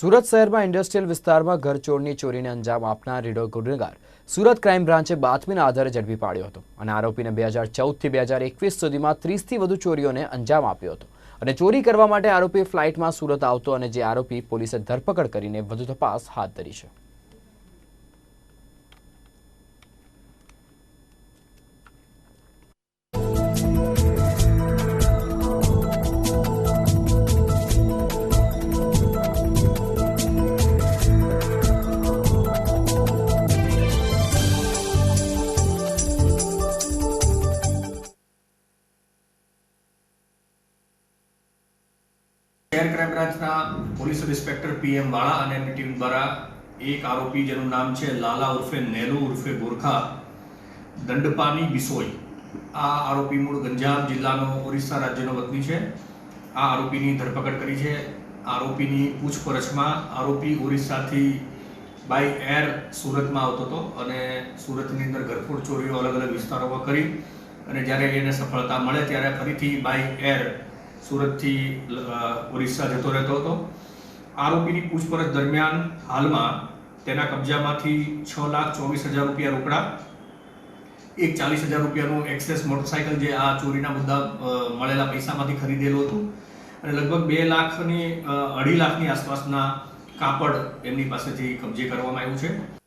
સુરત શહેરમાં ઇન્ડસ્ટ્રીયલ વિસ્તારમાં ઘરચોરની ચોરીને અંજામ આપનાર રીડો ગુનેગાર સુરત ક્રાઇમ બ્રાન્ચે બાતમીના આધારે ઝડપી પાડ્યો હતો અને આરોપીને બે હજાર ચૌદથી બે હજાર એકવીસ સુધીમાં ત્રીસથી વધુ ચોરીઓને અંજામ આપ્યો હતો. અને ચોરી કરવા માટે આરોપી ફ્લાઇટમાં સુરત આવતો અને જે આરોપી પોલીસે ધરપકડ કરીને વધુ તપાસ હાથ ધરી છે. શહેર ક્રાઇમ બ્રાન્ચના પોલીસ ઇન્સ્પેક્ટર પીએમ વાળા અને એમની ટીમ દ્વારા એક આરોપી જેનું નામ છે લાલા ઉર્ફે નેલુ ઉર્ફે ગોરખા, દંડપાની બિસોઈ. આ આરોપી મૂળ ગંજામ જિલ્લાનો ઓરિસ્સા રાજ્યનો વતની છે. આ આરોપીની ધરપકડ કરી છે. આરોપીની પૂછપરછમાં આરોપી ઓરિસ્સાથી બાય એર સુરતમાં આવતો હતો અને સુરતની અંદર ઘરફોડ ચોરીઓ અલગ અલગ વિસ્તારોમાં કરી અને જ્યારે એને સફળતા મળે ત્યારે ફરીથી બાય એર સુરતથી ઓરિસ્સા જતો રહેતો હતો. આરોપીની પૂછપરછ દરમિયાન હાલમાં તેના કબજામાંથી છ લાખ ચોવીસ હજાર રૂપિયા રોકડા, એક ચાલીસ હજાર રૂપિયાનું એક્સેસ મોટરસાયકલ જે આ ચોરીના મુદ્દા મળેલા પૈસામાંથી ખરીદેલું હતું. અને લગભગ બે લાખની અઢી લાખની આસપાસના કાપડ એમની પાસેથી કબજે કરવામાં આવ્યું છે.